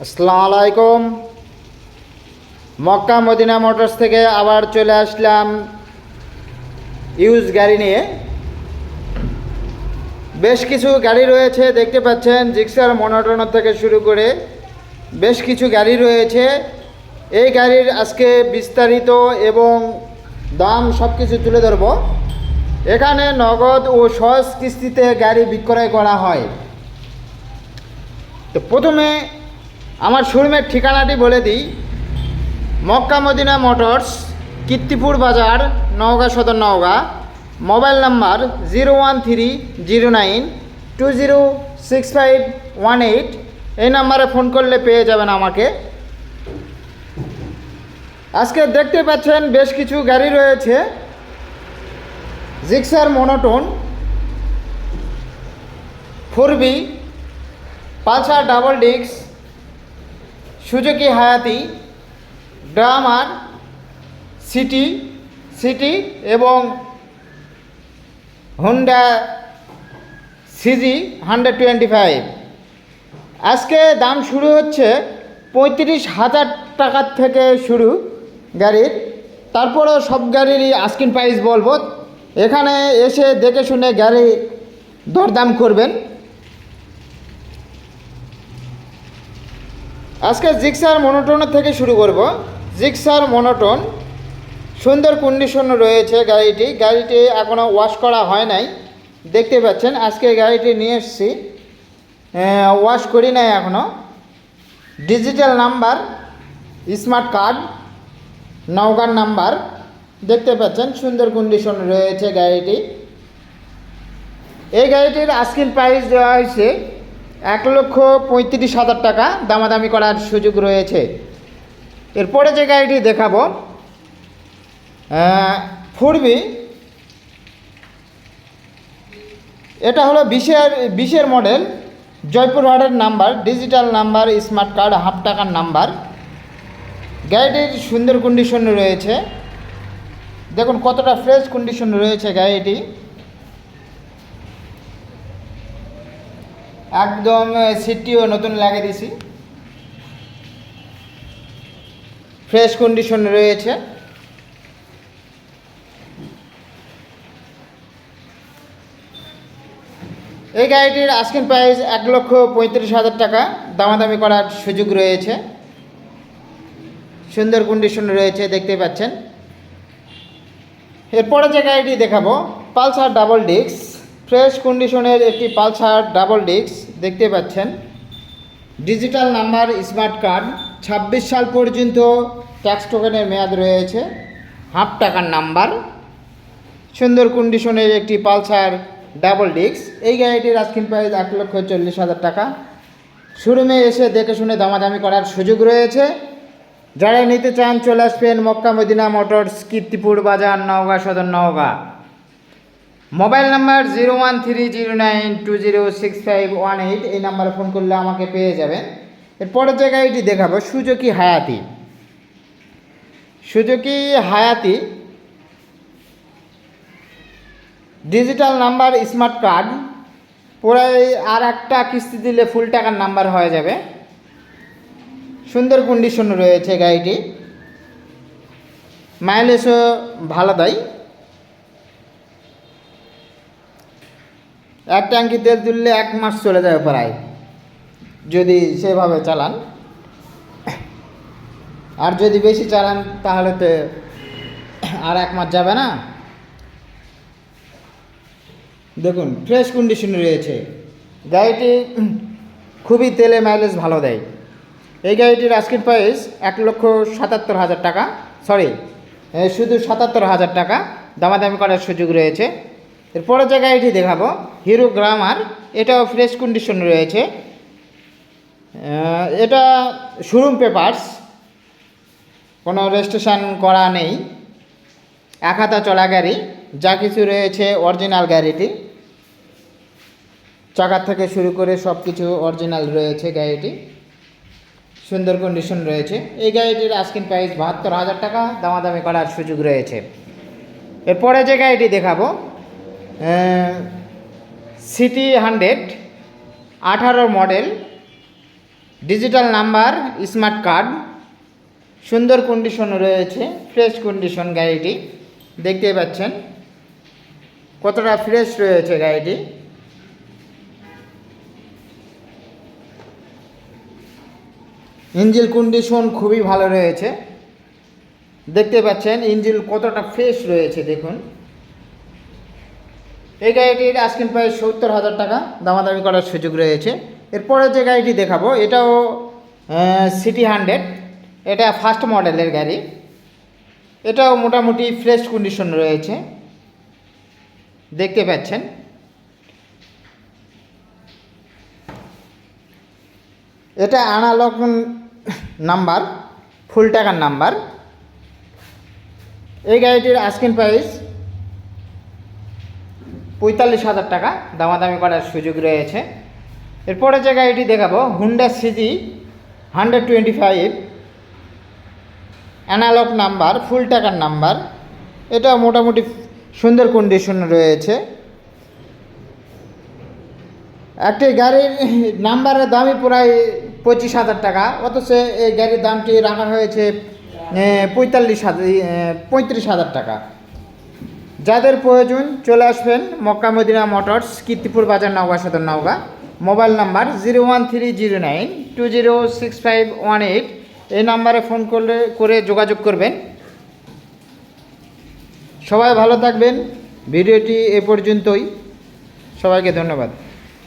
আসসালামু আলাইকুম। Mecca Medina motors থেকে আবার চলে আসলাম ইউজ গাড়ি নিয়ে। বেশ কিছু গাড়ি রয়েছে, দেখতে পাচ্ছেন, জিক্সার মনোটনার থেকে শুরু করে বেশ কিছু গাড়ি রয়েছে। এই গাড়ির আজকে বিস্তারিত এবং দাম সব কিছু তুলে ধরব। এখানে নগদ ও সহজ কিস্তিতে গাড়ি বিক্রয় করা হয়। তো প্রথমে আমার শোরুমের ঠিকানাটি বলে দিই। Mecca Medina motors, Kirtipur Bazar, Naogaon Sadar Naogaon. Mobile number zero one three zero nine two zero six five one eight. এই নাম্বারে ফোন করলে পেয়ে যাবেন আমাকে। আজকে দেখতে পাচ্ছেন বেশ কিছু গাড়ি রয়েছে। Gixxer monotone four B Pulsar double disc Suzuki Hayate, ড্রামার, সিটি সিটি এবং Honda CG hundred twenty five. আজকে দাম শুরু হচ্ছে পঁয়ত্রিশ হাজার টাকার থেকে শুরু গাড়ির। তারপরেও সব গাড়িরই আস্কিন প্রাইস বলব। এখানে এসে দেখে শুনে গাড়ি দরদাম করবেন। আজকে জিক্সার মনোটনের থেকে শুরু করব। জিক্সার মনোটন, সুন্দর কন্ডিশন রয়েছে গাড়িটি। গাড়িটি এখনও ওয়াশ করা হয় নাই। দেখতে পাচ্ছেন, আজকে গাড়িটি নিয়ে এসেছি। ওয়াশ করি নাই এখনও ডিজিটাল নাম্বার স্মার্ট কার্ড নওগাঁর নাম্বার দেখতে পাচ্ছেন, সুন্দর কন্ডিশন রয়েছে গাড়িটি। এই গাড়িটির আজকের প্রাইস দেওয়া হয়েছে এক লক্ষ পঁয়ত্রিশ হাজার টাকা দামাদামি করার সুযোগ রয়েছে। এরপরে যে গাড়িটি দেখাবো ফুরবি। এটা হলো বিশের বিশের মডেল, জয়পুর হাটের number, digital number, smart card, half টাকার নাম্বার। গাড়িটির সুন্দর কন্ডিশন রয়েছে। দেখুন কতটা ফ্রেশ কন্ডিশন রয়েছে গাড়িটি। একদম সিটটিও নতুন লাগিয়ে দিছি ফ্রেশ কন্ডিশন রয়েছে। এই গাড়িটির আস্কিন প্রাইস এক লক্ষ পঁয়ত্রিশ হাজার টাকা। দামাদামি করার সুযোগ রয়েছে। সুন্দর কন্ডিশন রয়েছে দেখতে পাচ্ছেন। এরপরে যে গাড়িটি দেখাবো, পালসার ডাবল ডিস্ক ফ্রেশ কন্ডিশনের একটি পালসার ডাবল ডিস্ক দেখতে পাচ্ছেন। ডিজিটাল নাম্বার স্মার্ট কার্ড ছাব্বিশ সাল পর্যন্ত ট্যাক্স টোকেনের মেয়াদ রয়েছে। হাফ টাকার নাম্বার সুন্দর কন্ডিশনের একটি পালসার ডাবল ডিস্ক এই গাড়িটির আজকিন প্রাইস এক লক্ষ চল্লিশ হাজার টাকা। শোরুমে এসে দেখে শুনে দামাদামি করার সুযোগ রয়েছে। যারা নিতে চান চলে আসবেন Mecca Medina motors, Kirtipur Bazar, Naogaon, Sadar Naogaon. Mobile number zero one three zero nine two zero six five one eight এই নাম্বারে ফোন করলে আমাকে পেয়ে যাবেন। এরপরের যে গাড়িটি দেখাবো, সুজুকি হায়াতি। সুজুকি হায়াতি ডিজিটাল নাম্বার, স্মার্ট কার্ড। পুরাই আর একটা কিস্তি দিলে ফুল টাকার নাম্বার হয়ে যাবে। সুন্দর কন্ডিশন রয়েছে গাড়িটি। মাইলেজও ভালো দেয় এক ট্যাঙ্কি তেল তুললে এক মাস চলে যাবে প্রায়, যদি সেভাবে চালান। আর যদি বেশি চালান, তাহলে তো আর এক মাস যাবে না। দেখুন ফ্রেশ কন্ডিশন রয়েছে। গাড়িটি খুবই তেলে মাইলেজ ভালো দেয়। এই গাড়িটির আজকের প্রাইস এক লক্ষ সাতাত্তর হাজার টাকা সরি শুধু সাতাত্তর হাজার টাকা, দামাদামি করার সুযোগ রয়েছে। এরপরে যে এটি দেখাবো। হিরো গ্রামার এটাও ফ্রেশ কন্ডিশন রয়েছে। এটা শোরুম পেপারস কোনো রেজিস্ট্রেশন করা নেই। এক হাতা চলা গাড়ি, যা কিছু রয়েছে অরিজিনাল গাড়িটি। চাকার থেকে শুরু করে সব কিছু অরিজিনাল রয়েছে গাড়িটি। সুন্দর কন্ডিশন রয়েছে। এই গাড়িটির আস্কিন প্রাইস বাহাত্তর হাজার টাকা, দামাদামি করার সুযোগ রয়েছে। এরপরে যে গাড়িটি দেখাবো। সিটি হান্ড্রেড আঠারো model digital number smart card সুন্দর কন্ডিশন রয়েছে ফ্রেশ কন্ডিশন গাড়িটি, দেখতেই পাচ্ছেন। কতটা ফ্রেশ রয়েছে গাড়িটি। ইঞ্জিল কন্ডিশন খুবই ভালো রয়েছে। দেখতে পাচ্ছেন ইঞ্জিল কতটা ফ্রেশ রয়েছে, দেখুন। এই গাড়িটির আজকের প্রায় সত্তর হাজার টাকা, দামাদামি করার সুযোগ রয়েছে। এরপরে যে গাড়িটি দেখাবো, এটাও সিটি হান্ড্রেড এটা ফার্স্ট মডেলের গাড়ি। এটাও মোটামুটি ফ্রেশ কন্ডিশন রয়েছে। দেখতে পাচ্ছেন। এটা আনালগ নাম্বার ফুল টাকার নাম্বার এই গাড়িটির আস্কিন প্রাইস পঁয়তাল্লিশ হাজার টাকা দামাদামি করার সুযোগ রয়েছে। এরপরে যে গাড়িটি দেখাবো Honda CG hundred twenty five analog number full টাকার নাম্বার এটা মোটামুটি সুন্দর কন্ডিশন রয়েছে। একটি গাড়ির নাম্বারের দামই প্রায় পঁচিশ হাজার টাকা, অথচ এই গাড়ির দামটি রাখা হয়েছে পঁয়তাল্লিশ হাজার পঁয়ত্রিশ হাজার টাকা। যাদের প্রয়োজন চলে আসবেন Mecca Medina motors, Kirtipur Bazar Naogaon Sadar Naogaon. Mobile number zero one three zero nine two zero six five one eight. এই নাম্বারে ফোন করলে, করে যোগাযোগ করবেন। সবাই ভালো থাকবেন। ভিডিওটি এ পর্যন্তই। সবাইকে ধন্যবাদ।